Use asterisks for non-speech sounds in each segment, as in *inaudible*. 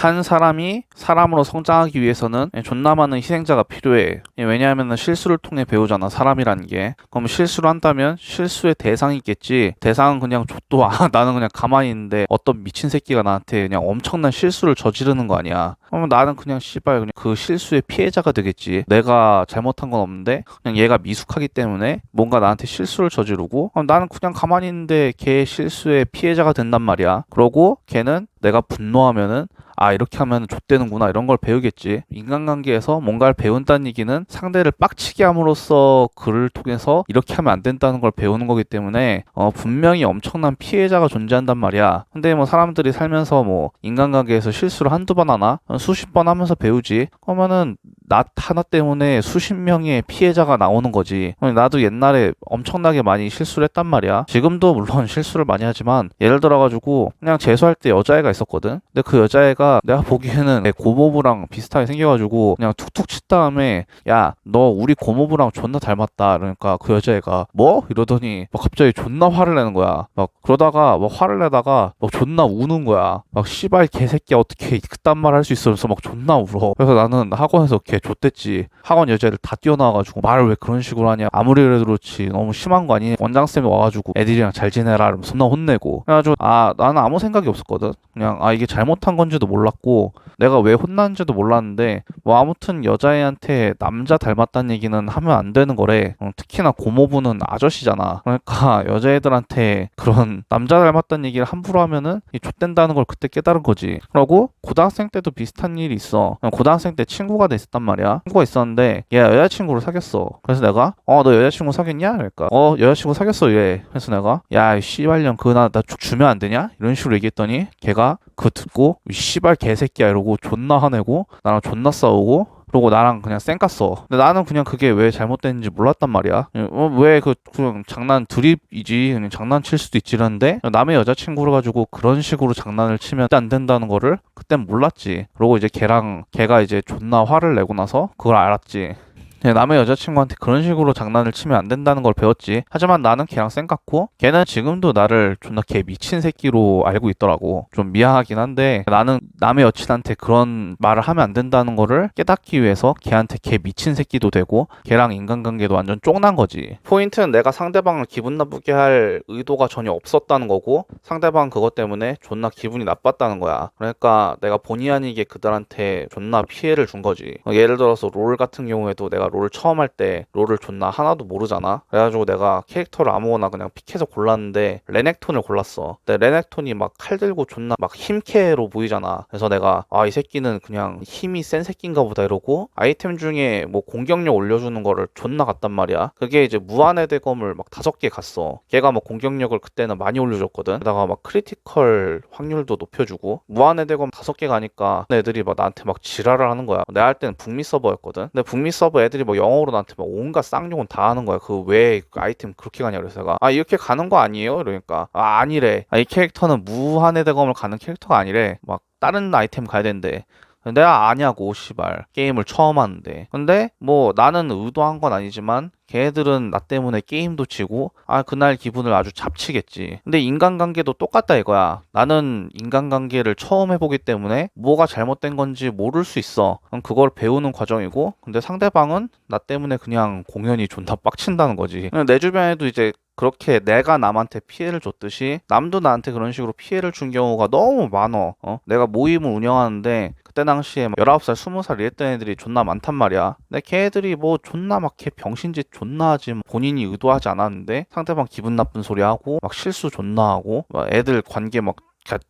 한 사람이 사람으로 성장하기 위해서는 존나 많은 희생자가 필요해. 왜냐하면 실수를 통해 배우잖아, 사람이라는 게. 그럼 실수를 한다면 실수의 대상이 있겠지. 대상은 그냥 족도 아, 나는 그냥 가만히 있는데 어떤 미친 새끼가 나한테 그냥 엄청난 실수를 저지르는 거 아니야. 그러면 나는 그냥 씨발 그냥 그 실수의 피해자가 되겠지. 내가 잘못한 건 없는데 그냥 얘가 미숙하기 때문에 뭔가 나한테 실수를 저지르고 나는 그냥 가만히 있는데 걔 실수의 피해자가 된단 말이야. 그러고 걔는 내가 분노하면은 아 이렇게 하면 좆되는구나 이런 걸 배우겠지 인간관계에서 뭔가를 배운다는 얘기는 상대를 빡치게 함으로써 그를 통해서 이렇게 하면 안 된다는 걸 배우는 거기 때문에 어 분명히 엄청난 피해자가 존재한단 말이야 근데 뭐 사람들이 살면서 뭐 인간관계에서 실수를 한두 번 하나 어, 수십 번 하면서 배우지. 그러면은 나 하나 때문에 수십 명의 피해자가 나오는 거지. 어, 나도 옛날에 엄청나게 많이 실수를 했단 말이야. 지금도 물론 *laughs* 실수를 많이 하지만 예를 들어가지고 그냥 재수할 때 여자애가 있었거든? 근데 그 여자애가 내가 보기에는 내 고모부랑 비슷하게 생겨가지고 그냥 툭툭 친 다음에 야 너 우리 고모부랑 존나 닮았다. 그러니까 그 여자애가 뭐? 이러더니 막 갑자기 존나 화를 내는 거야. 막 그러다가 막 화를 내다가 막 존나 우는 거야. 막 씨발 개새끼 어떻게 그딴 말 할 수 있으면서 막 존나 울어. 그래서 나는 학원에서 걔 좆됐지. 학원 여자애들 다 뛰어나와가지고 말을 왜 그런 식으로 하냐. 아무리 그래도 그렇지. 너무 심한 거 아니냐 원장쌤이 와가지고 애들이랑 잘 지내라 이러면서 존나 혼내고. 그래가지고 아 나는 아무 생각이 없었거든. 그냥 아 이게 잘못한 건지도 몰랐고 내가 왜 혼났는지도 몰랐는데 뭐 아무튼 여자애한테 남자 닮았다는 얘기는 하면 안 되는 거래. 어, 특히나 고모부는 아저씨잖아. 그러니까 *laughs* 여자애들한테 그런 남자 닮았다는 얘기를 함부로 하면은 이 좆된다는 걸 그때 깨달은 거지. 그러고 고등학생 때도 비슷한 일이 있어. 고등학생 때 친구가 돼 있었단 말이야 친구가 있었는데 얘 여자친구를 사귀었어. 그래서 내가 어 너 여자친구 사귀었냐? 그러니까 어 여자친구 사귀었어 얘. 그래서 내가 야이 씨발년 그거 나나 주면 안 되냐? 이런 식으로 얘기했더니 걔가 그거 듣고 이 씨발 개새끼야. 이러고 존나 화내고 나랑 존나 싸우고 그러고 나랑 그냥 쌩 깠어. 근데 나는 그냥 그게 왜 잘못됐는지 몰랐단 말이야. 어, 왜그 그냥 장난 드립이지 그냥 장난칠 수도 있지라는데 남의 여자친구를 가지고 그런 식으로 장난을 치면 안 된다는 거를 그땐 몰랐지. 그러고 이제 걔랑 걔가 이제 존나 화를 내고 나서 그걸 알았지. 네, 남의 여자친구한테 그런 식으로 장난을 치면 안 된다는 걸 배웠지. 하지만 나는 걔랑 쌩 같고 걔는 지금도 나를 존나 개 미친 새끼로 알고 있더라고. 좀 미안하긴 한데 나는 남의 여친한테 그런 말을 하면 안 된다는 거를 깨닫기 위해서 걔한테 개 미친 새끼도 되고 걔랑 인간관계도 완전 쫑난 거지. 포인트는 내가 상대방을 기분 나쁘게 할 의도가 전혀 없었다는 거고 상대방 그것 때문에 존나 기분이 나빴다는 거야. 그러니까 내가 본의 아니게 그들한테 존나 피해를 준 거지. 예를 들어서 롤 같은 경우에도 내가 롤 처음 할 때 롤을 존나 하나도 모르잖아. 그래가지고 내가 캐릭터를 아무거나 그냥 픽해서 골랐는데 레넥톤을 골랐어. 근데 레넥톤이 막 칼 들고 존나 막 힘캐로 보이잖아. 그래서 내가 아 이 새끼는 그냥 힘이 센 새끼인가 보다 이러고 아이템 중에 뭐 공격력 올려주는 거를 존나 갔단 말이야. 그게 이제 무한의 대검을 막 다섯 개 갔어. 걔가 뭐 공격력을 그때는 많이 올려줬거든. 게다가 막 크리티컬 확률도 높여주고 무한의 대검 다섯 개 가니까 애들이 막 나한테 막 지랄을 하는 거야. 내가 할 때는 북미 서버였거든. 근데 북미 서버 애들이 뭐 영어로 나한테 막 온갖 쌍욕은 다 하는 거야. 그왜그 아이템 그렇게 가냐 그래서 내가 아 이렇게 가는 거 아니에요? 그러니까 아 아니래. 아, 이 캐릭터는 무한의 대검을 가는 캐릭터가 아니래. 막 다른 아이템 가야 된대. 내가 아냐고 씨발. 게임을 처음 하는데. 근데 뭐 나는 의도한 건 아니지만 걔들은 나 때문에 게임도 치고 아 그날 기분을 아주 잡치겠지. 근데 인간관계도 똑같다 이거야. 나는 인간관계를 처음 해보기 때문에 뭐가 잘못된 건지 모를 수 있어. 그걸 배우는 과정이고 근데 상대방은 나 때문에 그냥 공연이 존나 빡친다는 거지. 내 주변에도 이제 그렇게 내가 남한테 피해를 줬듯이 남도 나한테 그런 식으로 피해를 준 경우가 너무 많어. 어? 내가 모임을 운영하는데 그때 당시에 막 19살, 20살 이랬던 애들이 존나 많단 말이야. 근데 걔들이 뭐 존나 막 걔 병신짓 존나 하지 뭐 본인이 의도하지 않았는데 상대방 기분 나쁜 소리 하고 막 실수 존나 하고 막 애들 관계 막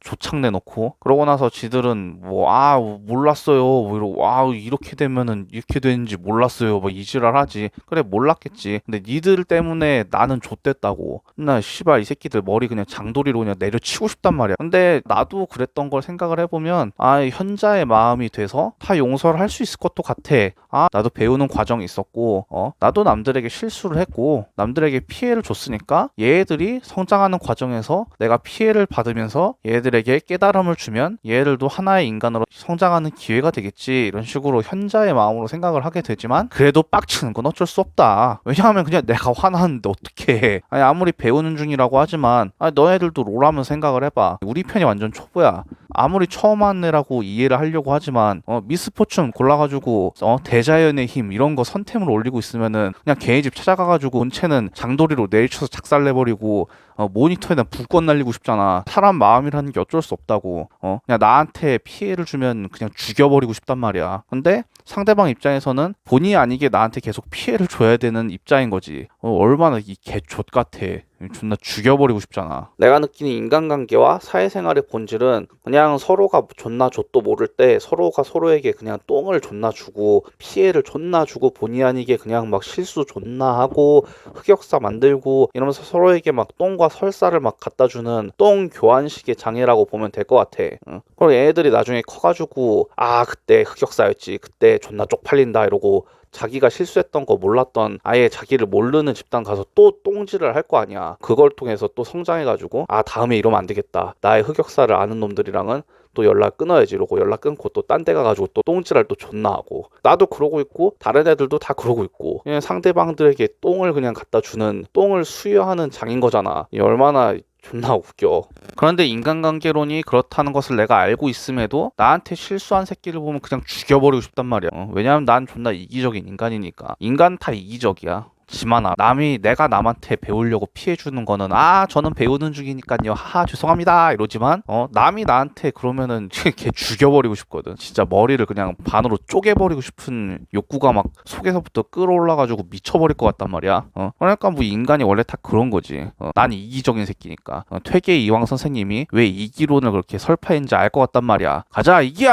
조창 내놓고 그러고 나서 지들은 뭐 아 몰랐어요. 뭐 이러고 아 이렇게 되면은 이렇게 되는지 몰랐어요. 뭐 이지랄 하지. 그래 몰랐겠지. 근데 니들 때문에 나는 좆됐다고. 나 씨발 이 새끼들 머리 그냥 장도리로 그냥 내려치고 싶단 말이야. 근데 나도 그랬던 걸 생각을 해보면 아 현자의 마음이 돼서 다 용서를 할 수 있을 것도 같아 아 나도 배우는 과정이 있었고 어 나도 남들에게 실수를 했고 남들에게 피해를 줬으니까 얘들이 성장하는 과정에서 내가 피해를 받으면서 얘들에게 깨달음을 주면 얘들도 하나의 인간으로 성장하는 기회가 되겠지. 이런 식으로 현자의 마음으로 생각을 하게 되지만 그래도 빡치는 건 어쩔 수 없다. 왜냐하면 그냥 내가 화나는데 어떻게 해. 아니 아무리 배우는 중이라고 하지만 아니 너네들도 롤하면 생각을 해봐. 우리 편이 완전 초보야. 아무리 처음 한 애라고 이해를 하려고 하지만 어, 미스포춘 골라가지고 어, 대 자연의 힘 이런 거 선템을 올리고 있으면은 그냥 걔네 집 찾아가가지고 본체는 장도리로 내리쳐서 작살내버리고 어, 모니터에다 불꽃 날리고 싶잖아. 사람 마음이라는 게 어쩔 수 없다고. 어, 그냥 나한테 피해를 주면 그냥 죽여버리고 싶단 말이야. 근데 상대방 입장에서는 본의 아니게 나한테 계속 피해를 줘야 되는 입장인 거지. 어, 얼마나 이 개족 같아. 존나 죽여버리고 싶잖아. 내가 느끼는 인간관계와 사회생활의 본질은 그냥 서로가 존나 좆도 모를 때 서로가 서로에게 그냥 똥을 존나 주고 피해를 존나 주고 본의 아니게 그냥 막 실수 존나 하고 흑역사 만들고 이러면서 서로에게 막 똥과 설사를 막 갖다 주는 똥 교환식의 장애라고 보면 될 것 같아. 응? 그리고 얘네들이 나중에 커가지고 아 그때 흑역사였지 그때 존나 쪽팔린다 이러고 자기가 실수했던 거 몰랐던 아예 자기를 모르는 집단 가서 또 똥질을 할 거 아니야. 그걸 통해서 또 성장해가지고 아 다음에 이러면 안 되겠다. 나의 흑역사를 아는 놈들이랑은 또 연락 끊어야지 이러고 연락 끊고 또 딴 데 가가지고 또 똥질할 또 존나 하고 나도 그러고 있고 다른 애들도 다 그러고 있고 그냥 상대방들에게 똥을 그냥 갖다 주는 똥을 수여하는 장인 거잖아. 이 얼마나 존나 웃겨. 그런데 인간관계론이 그렇다는 것을 내가 알고 있음에도 나한테 실수한 새끼를 보면 그냥 죽여버리고 싶단 말이야. 어, 왜냐하면 난 존나 이기적인 인간이니까. 인간 다 이기적이야. 지만 아 남이 내가 남한테 배우려고 피해 주는 거는 아 저는 배우는 중이니까요. 하하 죄송합니다. 이러지만 어 남이 나한테 그러면은 *laughs* 걔 죽여버리고 싶거든. 진짜 머리를 그냥 반으로 쪼개버리고 싶은 욕구가 막 속에서부터 끌어올라가지고 미쳐버릴 것 같단 말이야. 어 그러니까 뭐 인간이 원래 다 그런 거지. 어, 난 이기적인 새끼니까. 어, 퇴계 이황 선생님이 왜 이기론을 그렇게 설파했는지 알 것 같단 말이야. 가자 이기야